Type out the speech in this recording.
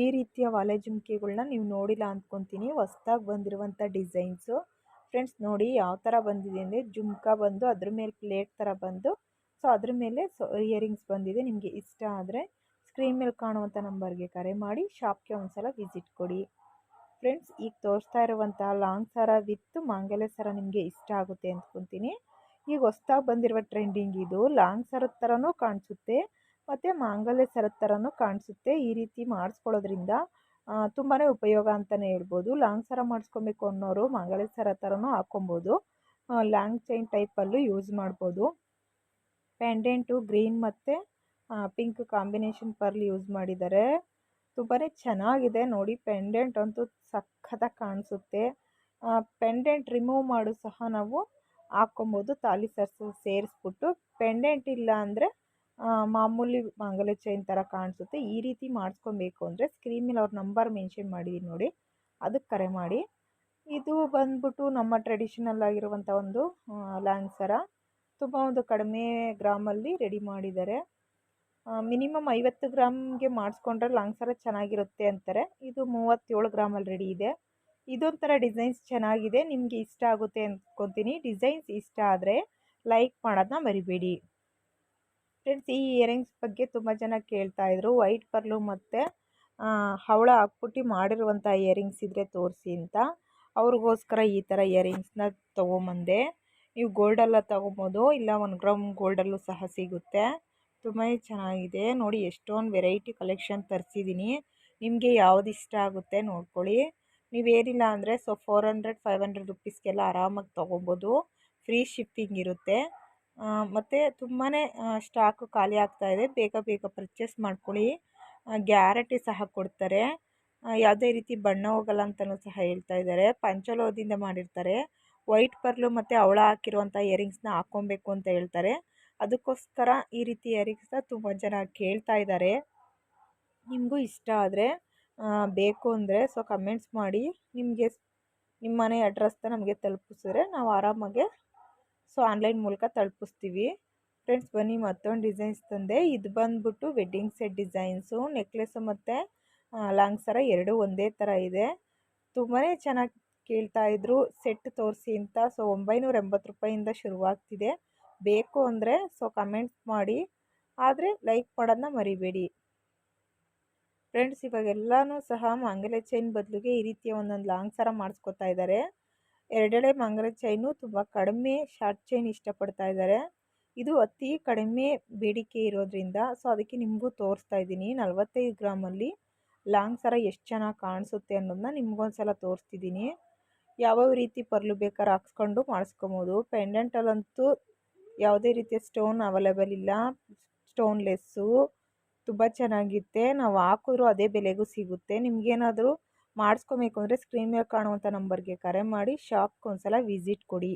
ಈ ರೀತಿಯ ವಾಲೆ ಜುಮ್ಕೆಗಳನ್ನ ನೀವು ನೋಡಿಲ್ಲ ಅಂದ್ಕೊತೀನಿ. ಹೊಸ್ದಾಗಿ ಬಂದಿರುವಂಥ ಡಿಸೈನ್ಸು. ಫ್ರೆಂಡ್ಸ್, ನೋಡಿ ಯಾವ ಥರ ಬಂದಿದೆ ಅಂದರೆ ಜುಮ್ಕ ಬಂದು ಅದ್ರ ಮೇಲೆ ಪ್ಲೇಟ್ ಥರ ಬಂದು, ಸೊ ಅದ್ರ ಮೇಲೆ ಸೊ ಇಯರಿಂಗ್ಸ್ ಬಂದಿದೆ. ನಿಮಗೆ ಇಷ್ಟ ಆದರೆ ಸ್ಕ್ರೀನ್ ಮೇಲೆ ಕಾಣುವಂಥ ನಂಬರ್ಗೆ ಕರೆ ಮಾಡಿ, ಶಾಪ್ಗೆ ಒಂದ್ಸಲ ವಿಸಿಟ್ ಕೊಡಿ. ಫ್ರೆಂಡ್ಸ್, ಈಗ ತೋರಿಸ್ತಾ ಇರುವಂಥ ಲಾಂಗ್ ಸರ ವಿತ್ ಮಾಂಗಲ್ಯ ಸರ ನಿಮಗೆ ಇಷ್ಟ ಆಗುತ್ತೆ ಅಂದ್ಕೊತೀನಿ. ಈಗ ಹೊಸ್ದಾಗಿ ಬಂದಿರುವ ಟ್ರೆಂಡಿಂಗ್ ಇದು. ಲಾಂಗ್ ಸರದ ಥರನೂ ಕಾಣಿಸುತ್ತೆ. ಮತ್ತು ಮಾಂಗಲ್ಯ ಸರ ಥರನೂ ಕಾಣಿಸುತ್ತೆ. ಈ ರೀತಿ ಮಾಡಿಸ್ಕೊಳ್ಳೋದ್ರಿಂದ ತುಂಬಾ ಉಪಯೋಗ ಅಂತಲೇ ಹೇಳ್ಬೋದು. ಲಾಂಗ್ ಸರ ಮಾಡಿಸ್ಕೊಬೇಕು ಅನ್ನೋರು ಮಾಂಗಲ್ಯ ಸರ ಥರನೂ ಹಾಕ್ಕೊಬೋದು. ಲಾಂಗ್ ಚೈನ್ ಟೈಪಲ್ಲೂ ಯೂಸ್ ಮಾಡ್ಬೋದು. ಪೆಂಡೆಂಟು, ಗ್ರೀನ್ ಮತ್ತು ಪಿಂಕ್ ಕಾಂಬಿನೇಷನ್ ಪರ್ಲ್ ಯೂಸ್ ಮಾಡಿದ್ದಾರೆ. ತುಂಬಾ ಚೆನ್ನಾಗಿದೆ. ನೋಡಿ, ಪೆಂಡೆಂಟ್ ಅಂತೂ ಸಖತ್ತಾಗಿ ಕಾಣಿಸುತ್ತೆ. ಪೆಂಡೆಂಟ್ ರಿಮೂವ್ ಮಾಡು ಸಹ ನಾವು ಹಾಕ್ಕೊಬೋದು. ತಾಲಿ ಸರ್ಸು, ಸೇರಿಸ್ಬಿಟ್ಟು. ಪೆಂಡೆಂಟ್ ಇಲ್ಲ ಅಂದರೆ ಮಾಮೂಲಿ ಮಾಂಗಲ್ಯ ಚೈನ್ ಥರ ಕಾಣಿಸುತ್ತೆ. ಈ ರೀತಿ ಮಾಡಿಸ್ಕೊಬೇಕು ಅಂದರೆ ಸ್ಕ್ರೀನ್ ಮೇಲೆ ಅವ್ರ ನಂಬರ್ ಮೆನ್ಷನ್ ಮಾಡಿದ್ದೀನಿ ನೋಡಿ. ಅದಕ್ಕೆ ಕರೆ ಮಾಡಿ. ಇದು ಬಂದ್ಬಿಟ್ಟು ನಮ್ಮ ಟ್ರೆಡಿಷನಲ್ ಆಗಿರುವಂಥ ಒಂದು ಲಾಂಗ್ಸರ ತುಂಬ ಒಂದು ಕಡಿಮೆ ಗ್ರಾಮಲ್ಲಿ ರೆಡಿ ಮಾಡಿದ್ದಾರೆ. ಮಿನಿಮಮ್ ಐವತ್ತು ಗ್ರಾಮ್ಗೆ ಮಾಡಿಸ್ಕೊಂಡ್ರೆ ಲಾಂಗ್ಸರ ಚೆನ್ನಾಗಿರುತ್ತೆ ಅಂತಾರೆ. ಇದು ಮೂವತ್ತೇಳು ಗ್ರಾಮಲ್ಲಿ ರೆಡಿ ಇದೆ. ಇದೊಂಥರ ಡಿಸೈನ್ಸ್ ಚೆನ್ನಾಗಿದೆ. ನಿಮಗೆ ಇಷ್ಟ ಆಗುತ್ತೆ ಅಂದ್ಕೊತೀನಿ ಡಿಸೈನ್ಸ್ ಇಷ್ಟ ಆದರೆ ಲೈಕ್ ಮಾಡೋದನ್ನ ಮರಿಬೇಡಿ. ಫ್ರೆಂಡ್ಸ್ ಈ ಇಯರಿಂಗ್ಸ್ ಬಗ್ಗೆ ತುಂಬ ಜನ ಕೇಳ್ತಾ ಇದ್ರು. ವೈಟ್ ಪರ್ಲು ಮತ್ತು ಹವಳ ಹಾಕ್ಬಿಟ್ಟು ಮಾಡಿರುವಂಥ ಇಯರಿಂಗ್ಸ್ ಇದ್ದರೆ ತೋರಿಸಿ ಅಂತ. ಅವ್ರಿಗೋಸ್ಕರ ಈ ಥರ ಇಯರಿಂಗ್ಸ್ನ ತೊಗೊಂಬಂದೆ. ನೀವು ಗೋಲ್ಡೆಲ್ಲ ತೊಗೊಬೋದು, ಇಲ್ಲ ಒಂದು ಗ್ರಾಮ್ ಗೋಲ್ಡಲ್ಲೂ ಸಹ ಸಿಗುತ್ತೆ. ತುಂಬಾ ಚೆನ್ನಾಗಿದೆ. ನೋಡಿ, ಎಷ್ಟೊಂದು ವೆರೈಟಿ ಕಲೆಕ್ಷನ್ ತರಿಸಿದ್ದೀನಿ ನಿಮಗೆ ಯಾವ್ದು ಇಷ್ಟ ಆಗುತ್ತೆ ನೋಡ್ಕೊಳ್ಳಿ. ನೀವೇನಿಲ್ಲ ಅಂದರೆ so four hundred five hundred ರುಪೀಸ್ಗೆಲ್ಲ ಆರಾಮಾಗಿ ತೊಗೊಬೋದು. ಫ್ರೀ ಶಿಪ್ಪಿಂಗ್ ಇರುತ್ತೆ. ಮತ್ತು ತುಂಬಾ ಸ್ಟಾಕು ಖಾಲಿ ಆಗ್ತಾಯಿದೆ ಬೇಗ ಬೇಗ ಪರ್ಚೇಸ್ ಮಾಡ್ಕೊಳ್ಳಿ. ಗ್ಯಾರಂಟಿ ಸಹ ಕೊಡ್ತಾರೆ. ಯಾವುದೇ ರೀತಿ ಬಣ್ಣ ಹೋಗಲ್ಲ ಅಂತಲೂ ಸಹ ಹೇಳ್ತಾ ಇದ್ದಾರೆ. ಪಂಚಲೋಹದಿಂದ ಮಾಡಿರ್ತಾರೆ. ವೈಟ್ ಪರ್ಲು ಮತ್ತು ಅವಳ ಹಾಕಿರುವಂಥ ಇಯರಿಂಗ್ಸ್ನ ಹಾಕ್ಕೊಬೇಕು ಅಂತ ಹೇಳ್ತಾರೆ. ಅದಕ್ಕೋಸ್ಕರ ಈ ರೀತಿ ಇಯರಿಂಗ್ಸ್ನ ತುಂಬ ಜನ ಕೇಳ್ತಾ ಇದ್ದಾರೆ. ನಿಮಗೂ ಇಷ್ಟ ಆದರೆ ಬೇಕು ಅಂದರೆ ಸೊ ಕಮೆಂಟ್ಸ್ ಮಾಡಿ. ನಿಮಗೆ ನಿಮ್ಮ ಮನೆ ಅಡ್ರೆಸ್ನ ನಮಗೆ ತಲುಪಿಸಿದ್ರೆ ನಾವು ಆರಾಮಾಗೆ ಸೊ, ಆನ್ಲೈನ್ ಮೂಲಕ ತಲುಪಿಸ್ತೀವಿ. ಫ್ರೆಂಡ್ಸ್, ಬನ್ನಿ ಮತ್ತೊಂದು ಡಿಸೈನ್ಸ್ ತಂದೆ. ಇದು ಬಂದ್ಬಿಟ್ಟು ವೆಡ್ಡಿಂಗ್ ಸೆಟ್ ಡಿಸೈನ್ಸು. ನೆಕ್ಲೆಸು ಮತ್ತು ಲಾಂಗ್ ಸರ ಎರಡೂ ಒಂದೇ ಥರ ಇದೆ. ತುಂಬಾ ಚೆನ್ನಾಗಿ ಕೇಳ್ತಾ ಇದ್ರು. ಸೆಟ್ ತೋರಿಸಿ ಅಂತ. ಸೊ, ಒಂಬೈನೂರ ಎಂಬತ್ತು ರೂಪಾಯಿಂದ ಶುರುವಾಗ್ತಿದೆ. ಬೇಕು ಅಂದರೆ, ಸೊ, ಕಮೆಂಟ್ ಮಾಡಿ. ಆದರೆ, ಲೈಕ್ ಮಾಡೋದನ್ನ ಮರಿಬೇಡಿ. ಫ್ರೆಂಡ್ಸ್, ಇವಾಗೆಲ್ಲನೂ ಸಹ ಮಾಂಗಲ್ಯ ಚೈನ್ ಬದಲಿಗೆ ಈ ರೀತಿಯ ಒಂದೊಂದು ಲಾಂಗ್ ಸರ ಮಾಡಿಸ್ಕೊತಾ ಇದ್ದಾರೆ. ಎರಡೆಳೆ ಮಂಗಲ ಚೈನು ತುಂಬ ಕಡಿಮೆ ಶಾರ್ಟ್ ಚೈನ್ ಇಷ್ಟಪಡ್ತಾ ಇದ್ದಾರೆ. ಇದು ಅತಿ ಕಡಿಮೆ ಬೇಡಿಕೆ ಇರೋದ್ರಿಂದ ಸೊ ಅದಕ್ಕೆ ನಿಮಗೂ ತೋರಿಸ್ತಾ ಇದ್ದೀನಿ. ನಲವತ್ತೈದು ಗ್ರಾಮಲ್ಲಿ ಲಾಂಗ್ ಸರ ಎಷ್ಟು ಚೆನ್ನಾಗಿ ಕಾಣಿಸುತ್ತೆ ಅನ್ನೋದನ್ನ ನಿಮ್ಗೊಂದು ಸಲ ತೋರಿಸ್ತಿದ್ದೀನಿ. ಯಾವ್ಯಾವ ರೀತಿ ಪರ್ಲು ಬೇಕಾದ್ರೆ ಹಾಕ್ಸ್ಕೊಂಡು ಮಾಡಿಸ್ಕೊಬೋದು. ಪೆಂಡೆಂಟಲ್ಲಂತೂ ಯಾವುದೇ ರೀತಿಯ ಸ್ಟೋನ್ ಅವೈಲೇಬಲ್ ಇಲ್ಲ. ಸ್ಟೋನ್ಲೆಸ್ಸು ತುಂಬ ಚೆನ್ನಾಗಿರುತ್ತೆ. ನಾವು ಹಾಕಿದ್ರೂ ಅದೇ ಬೆಲೆಗೂ ಸಿಗುತ್ತೆ. ನಿಮಗೇನಾದರೂ ಮಾಡಿಸ್ಕೊಬೇಕು ಅಂದರೆ ಸ್ಕ್ರೀನ್ ಮೇಲೆ ಕಾಣುವಂಥ ನಂಬರ್ಗೆ ಕರೆ ಮಾಡಿ ಶಾಪ್ಗೆ ಒಂದು ಸಲ ವಿಸಿಟ್ ಕೊಡಿ.